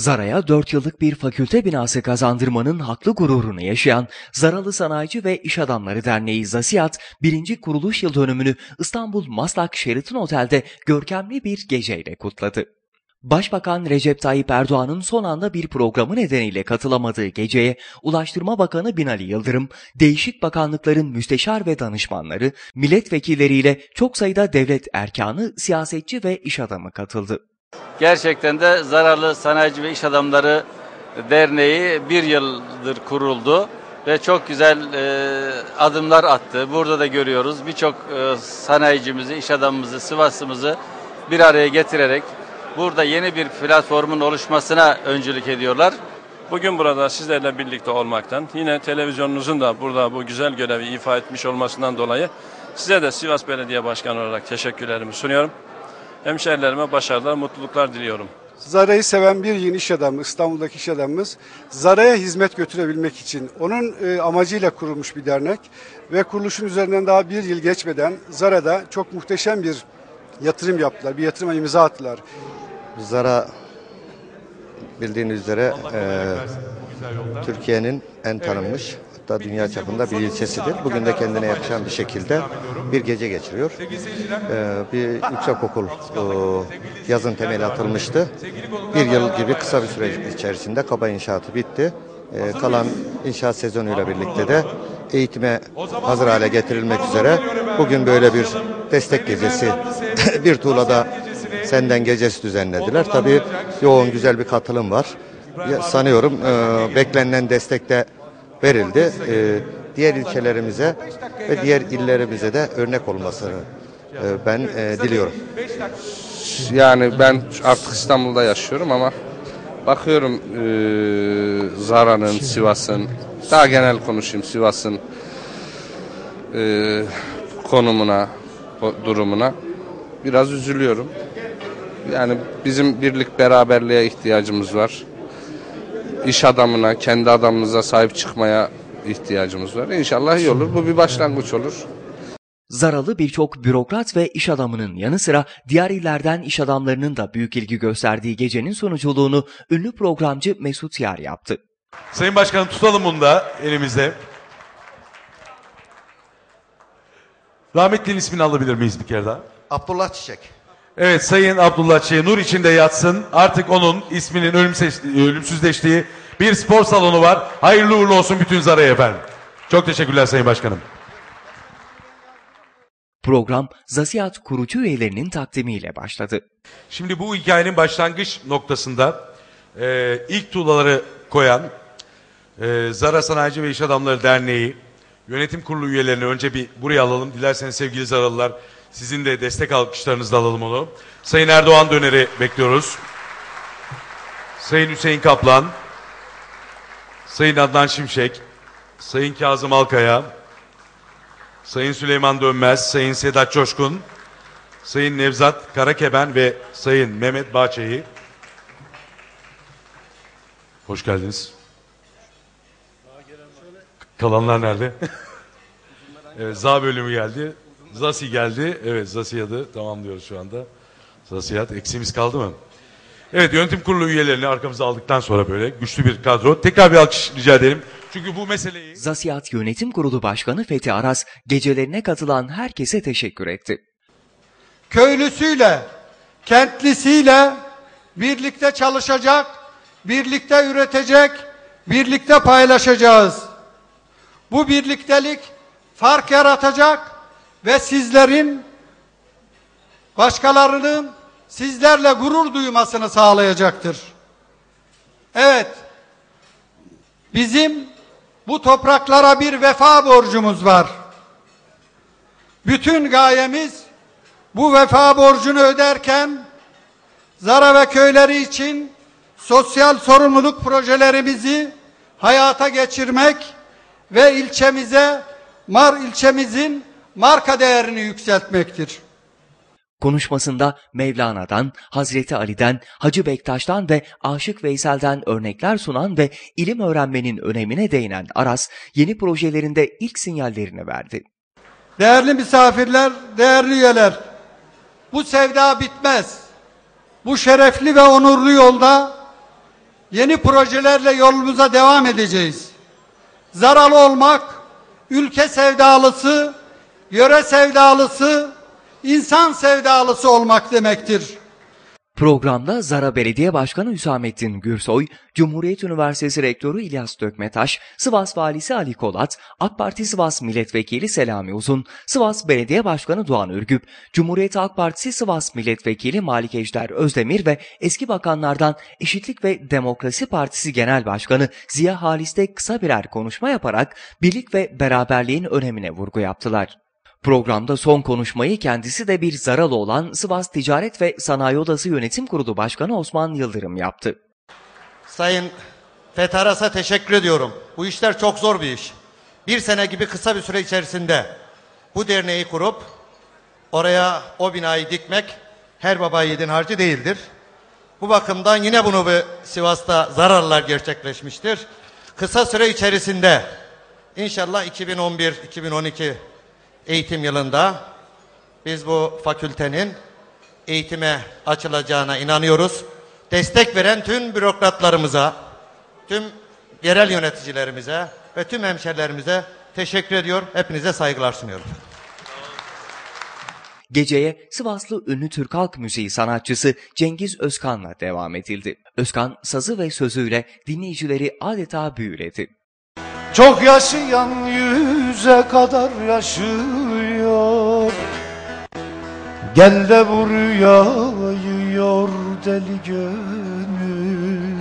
Zara'ya 4 yıllık bir fakülte binası kazandırmanın haklı gururunu yaşayan Zaralı Sanayici ve İş Adamları Derneği Zasiyat, 1. kuruluş yıl dönümünü İstanbul Maslak Sheraton Otel'de görkemli bir geceyle kutladı. Başbakan Recep Tayyip Erdoğan'ın son anda bir programı nedeniyle katılamadığı geceye Ulaştırma Bakanı Binali Yıldırım, değişik bakanlıkların müsteşar ve danışmanları, milletvekilleriyle çok sayıda devlet erkanı, siyasetçi ve iş adamı katıldı. Gerçekten de Zararlı Sanayici ve İş Adamları Derneği bir yıldır kuruldu ve çok güzel e, adımlar attı. Burada da görüyoruz birçok e, sanayicimizi, iş adamımızı, Sivas'ımızı bir araya getirerek burada yeni bir platformun oluşmasına öncülük ediyorlar. Bugün burada sizlerle birlikte olmaktan, yine televizyonunuzun da burada bu güzel görevi ifa etmiş olmasından dolayı size de Sivas Belediye Başkanı olarak teşekkürlerimi sunuyorum. Hemşehrilerime başarılar, mutluluklar diliyorum. Zara'yı seven bir yeni iş adamı, İstanbul'daki iş adamımız. Zara'ya hizmet götürebilmek için onun e, amacıyla kurulmuş bir dernek ve kuruluşun üzerinden daha bir yıl geçmeden Zara'da çok muhteşem bir yatırım yaptılar, bir yatırıma imza attılar. Zara bildiğiniz üzere e, Türkiye'nin en tanınmış hatta dünya çapında bir ilçesidir. Bugün de kendine yakışan bir şekilde bir gece geçiriyor. E, bir yüksekokul e, yazın temeli atılmıştı. Bir yıl gibi kısa bir süre içerisinde kaba inşaatı bitti. E, kalan inşaat sezonuyla birlikte de eğitime hazır hale getirilmek üzere bugün böyle bir destek gecesi bir tuğlada senden gecesi düzenlediler. Tabii yoğun güzel bir katılım var. Ya, sanıyorum e, beklenen destek de verildi. E, diğer ilçelerimize ve diğer illerimize de örnek olmasını e, ben e, diliyorum. Yani ben artık İstanbul'da yaşıyorum ama bakıyorum e, Zara'nın, Sivas'ın, daha genel konuşayım Sivas'ın e, konumuna, durumuna biraz üzülüyorum. Yani bizim birlik beraberliğe ihtiyacımız var. İş adamına, kendi adamımıza sahip çıkmaya ihtiyacımız var. İnşallah iyi olur. Bu bir başlangıç olur. Zaralı birçok bürokrat ve iş adamının yanı sıra diğer illerden iş adamlarının da büyük ilgi gösterdiği gecenin sonuculuğunu ünlü programcı Mesut Yar yaptı. Sayın Başkanım tutalım bunu da elimizde. Rahmetli'nin ismini alabilir miyiz bir kere daha? Abdullah Çiçek. Evet Sayın Abdullah Çiğ nur içinde yatsın. Artık onun isminin ölümsüzleştiği bir spor salonu var. Hayırlı uğurlu olsun bütün Zara'ya efendim. Çok teşekkürler Sayın Başkanım. Program Zasiyat kurucu üyelerinin takdimiyle başladı. Şimdi bu hikayenin başlangıç noktasında e, ilk tuğlaları koyan e, Zara Sanayici ve İş Adamları Derneği yönetim kurulu üyelerini önce bir buraya alalım. Dilerseniz sevgili Zaralılar sizin de destek alkışlarınızla alalım onu. Sayın Erdoğan Döner'i bekliyoruz. Sayın Hüseyin Kaplan, Sayın Adnan Şimşek, Sayın Kazım Alkaya, Sayın Süleyman Dönmez, Sayın Sedat Coşkun, Sayın Nevzat Karakeben ve Sayın Mehmet Bahçe'yi hoş geldiniz. Kalanlar nerede? evet, Za bölümü geldi. Zasi geldi. Evet Zasiyat'ı tamamlıyoruz şu anda. Zasiyat eksiğimiz kaldı mı? Evet yönetim kurulu üyelerini arkamıza aldıktan sonra böyle güçlü bir kadro. Tekrar bir alkış rica edelim. Çünkü bu meseleyi... Zasiyat Yönetim Kurulu Başkanı Fethi Aras gecelerine katılan herkese teşekkür etti. köylüsüyle, kentlisiyle birlikte çalışacak, birlikte üretecek, birlikte paylaşacağız. Bu birliktelik fark yaratacak ve sizlerin başkalarının sizlerle gurur duymasını sağlayacaktır. Evet, bizim bu topraklara bir vefa borcumuz var. Bütün gayemiz bu vefa borcunu öderken Zara ve köyleri için sosyal sorumluluk projelerimizi hayata geçirmek ve ilçemize Mar ilçemizin marka değerini yükseltmektir. Konuşmasında Mevlana'dan, Hazreti Ali'den, Hacı Bektaş'tan ve Aşık Veysel'den örnekler sunan ve ilim öğrenmenin önemine değinen Aras, yeni projelerinde ilk sinyallerini verdi. Değerli misafirler, değerli üyeler, bu sevda bitmez. Bu şerefli ve onurlu yolda Yeni projelerle yolumuza devam edeceğiz. Zaralı olmak, ülke sevdalısı, yöre sevdalısı, insan sevdalısı olmak demektir. Programda Zara Belediye Başkanı Hüsamettin Gürsoy, Cumhuriyet Üniversitesi Rektörü İlyas Dökmetaş, Sivas Valisi Ali Kolat, AK Parti Sivas Milletvekili Selami Uzun, Sivas Belediye Başkanı Doğan Ürgüp, Cumhuriyet Halk Partisi Sivas Milletvekili Malik Ejder Özdemir ve eski bakanlardan Eşitlik ve Demokrasi Partisi Genel Başkanı Ziya Halis de kısa birer konuşma yaparak birlik ve beraberliğin önemine vurgu yaptılar. Programda son konuşmayı kendisi de bir zaralı olan Sivas Ticaret ve Sanayi Odası Yönetim Kurulu Başkanı Osman Yıldırım yaptı. Sayın Fetaras'a teşekkür ediyorum. Bu işler çok zor bir iş. Bir sene gibi kısa bir süre içerisinde bu derneği kurup oraya o binayı dikmek her baba yiğidin harcı değildir. Bu bakımdan yine bunu bir Sivas'ta zararlar gerçekleşmiştir. Kısa süre içerisinde inşallah 2011-2012 eğitim yılında biz bu fakültenin eğitime açılacağına inanıyoruz. Destek veren tüm bürokratlarımıza, tüm yerel yöneticilerimize ve tüm hemşerilerimize teşekkür ediyor. Hepinize saygılar sunuyorum. Geceye Sivaslı ünlü Türk Halk Müziği sanatçısı Cengiz Özkan'la devam edildi. Özkan sazı ve sözüyle dinleyicileri adeta büyüledi. Çok yaşayan yüze kadar yaşıyor. Gel de bu rüyayı yor deli gönül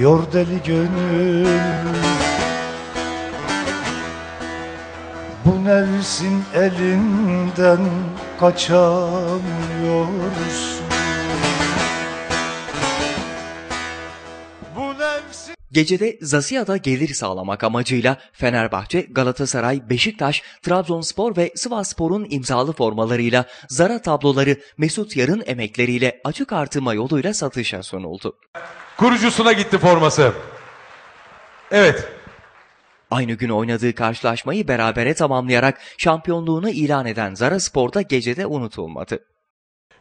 Yor deli gönül. Bu nefsin elinden kaçamıyorsun Gecede Zasiya'da gelir sağlamak amacıyla Fenerbahçe, Galatasaray, Beşiktaş, Trabzonspor ve Sivasspor'un imzalı formalarıyla Zara tabloları Mesut Yar'ın emekleriyle açık artırma yoluyla satışa sunuldu. Kurucusuna gitti forması. Evet. Aynı gün oynadığı karşılaşmayı berabere tamamlayarak şampiyonluğunu ilan eden Zara Spor'da gecede unutulmadı.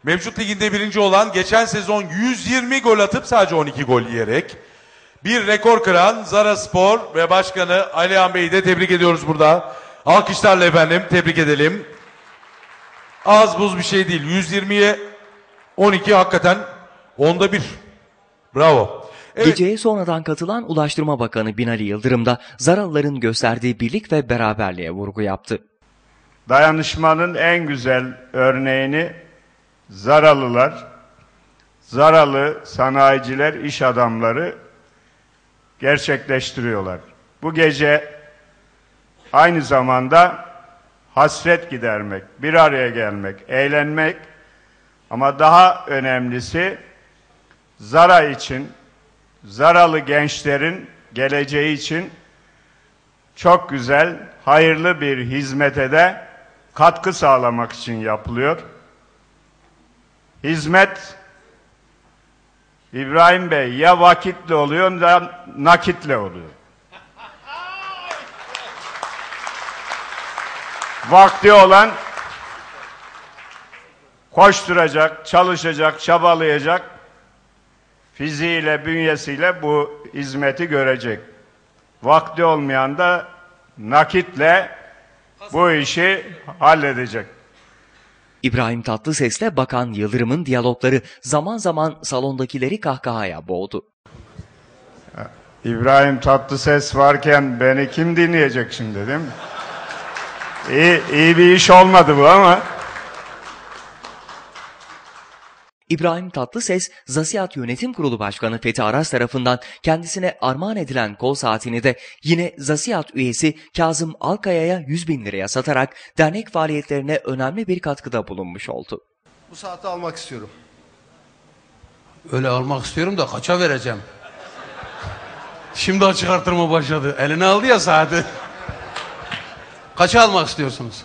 Mevcut liginde birinci olan geçen sezon 120 gol atıp sadece 12 gol yiyerek bir rekor kıran Zara Spor ve başkanı Alihan Bey'i de tebrik ediyoruz burada. Alkışlarla efendim tebrik edelim. Az buz bir şey değil. 120'ye 12 hakikaten onda bir. Bravo. Evet. Geceye sonradan katılan Ulaştırma Bakanı Binali Yıldırım da Zaralıların gösterdiği birlik ve beraberliğe vurgu yaptı. Dayanışmanın en güzel örneğini Zaralılar, Zaralı sanayiciler, iş adamları gerçekleştiriyorlar. Bu gece aynı zamanda hasret gidermek, bir araya gelmek, eğlenmek ama daha önemlisi Zara için, Zaralı gençlerin geleceği için çok güzel, hayırlı bir hizmete de katkı sağlamak için yapılıyor. Hizmet İbrahim Bey ya vakitle oluyor ya nakitle oluyor. Vakti olan koşturacak, çalışacak, çabalayacak, fiziğiyle, bünyesiyle bu hizmeti görecek. Vakti olmayan da nakitle bu işi halledecek. İbrahim Tatlıses'le Bakan Yıldırım'ın diyalogları zaman zaman salondakileri kahkahaya boğdu. İbrahim Tatlıses varken beni kim dinleyecek şimdi değil mi? İyi, iyi bir iş olmadı bu ama. İbrahim Tatlıses, Zasiyat Yönetim Kurulu Başkanı Fethi Aras tarafından kendisine armağan edilen kol saatini de yine Zasiyat üyesi Kazım Alkaya'ya 100 bin liraya satarak dernek faaliyetlerine önemli bir katkıda bulunmuş oldu. Bu saati almak istiyorum. Öyle almak istiyorum da kaça vereceğim? Şimdi açık artırma başladı. Eline aldı ya saati. Kaça almak istiyorsunuz?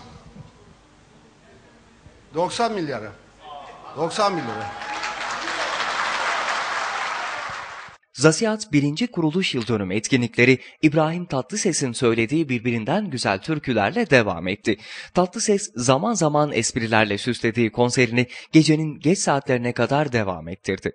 90 milyara. 90 milyara. Zasiyat 1. Kuruluş Yıl Dönümü etkinlikleri İbrahim Tatlıses'in söylediği birbirinden güzel türkülerle devam etti. Tatlıses zaman zaman esprilerle süslediği konserini gecenin geç saatlerine kadar devam ettirdi.